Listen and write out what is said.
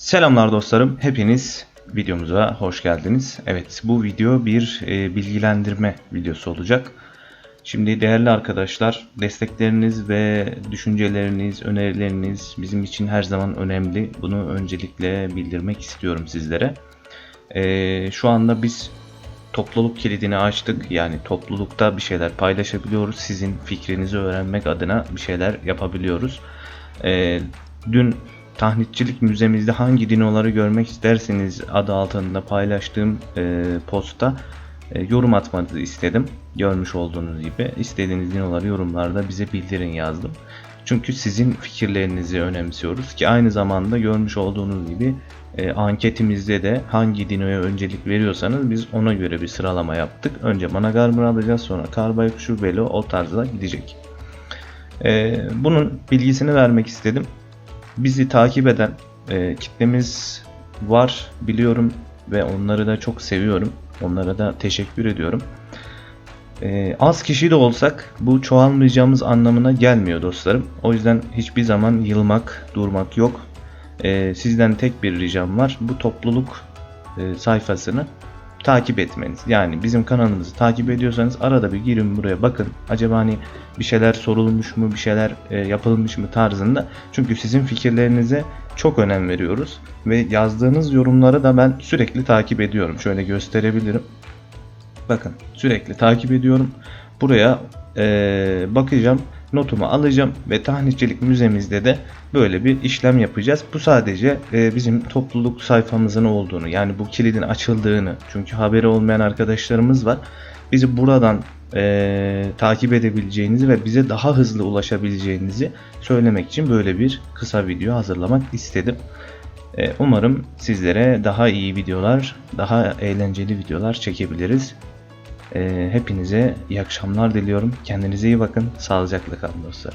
Selamlar dostlarım. Hepiniz videomuza hoş geldiniz. Evet bu video bir e, bilgilendirme videosu olacak. Şimdi değerli arkadaşlar destekleriniz ve düşünceleriniz, önerileriniz bizim için her zaman önemli. Bunu öncelikle bildirmek istiyorum sizlere. E, şu anda biz topluluk kilidini açtık. Yani toplulukta bir şeyler paylaşabiliyoruz. Sizin fikrinizi öğrenmek adına bir şeyler yapabiliyoruz. E, dün Tahnitçilik Müzemizde hangi dinoları görmek isterseniz adı altında paylaştığım e, posta e, yorum atmanızı istedim. Görmüş olduğunuz gibi istediğiniz dinoları yorumlarda bize bildirin yazdım. Çünkü sizin fikirlerinizi önemsiyoruz ki aynı zamanda görmüş olduğunuz gibi e, anketimizde de hangi dinoya öncelik veriyorsanız biz ona göre bir sıralama yaptık. Önce Managarmur alacağız sonra Karbayokuşu, Velo o tarzda gidecek. E, bunun bilgisini vermek istedim bizi takip eden e, kitlemiz var biliyorum ve onları da çok seviyorum. Onlara da teşekkür ediyorum. E, az kişi de olsak bu çoğalmayacağımız anlamına gelmiyor dostlarım. O yüzden hiçbir zaman yılmak, durmak yok. E, sizden tek bir ricam var. Bu topluluk e, sayfasını takip etmeniz. Yani bizim kanalımızı takip ediyorsanız arada bir girin buraya bakın. Acaba hani bir şeyler sorulmuş mu, bir şeyler e, yapılmış mı tarzında. Çünkü sizin fikirlerinize çok önem veriyoruz ve yazdığınız yorumları da ben sürekli takip ediyorum. Şöyle gösterebilirim. Bakın sürekli takip ediyorum. Buraya e, bakacağım, notumu alacağım ve tahnitçilik müzemizde de böyle bir işlem yapacağız. Bu sadece e, bizim topluluk sayfamızın olduğunu yani bu kilidin açıldığını çünkü haberi olmayan arkadaşlarımız var. Bizi buradan e, takip edebileceğinizi ve bize daha hızlı ulaşabileceğinizi söylemek için böyle bir kısa video hazırlamak istedim. E, umarım sizlere daha iyi videolar, daha eğlenceli videolar çekebiliriz. E, hepinize iyi akşamlar diliyorum. Kendinize iyi bakın. Sağlıcakla kalın dostlar.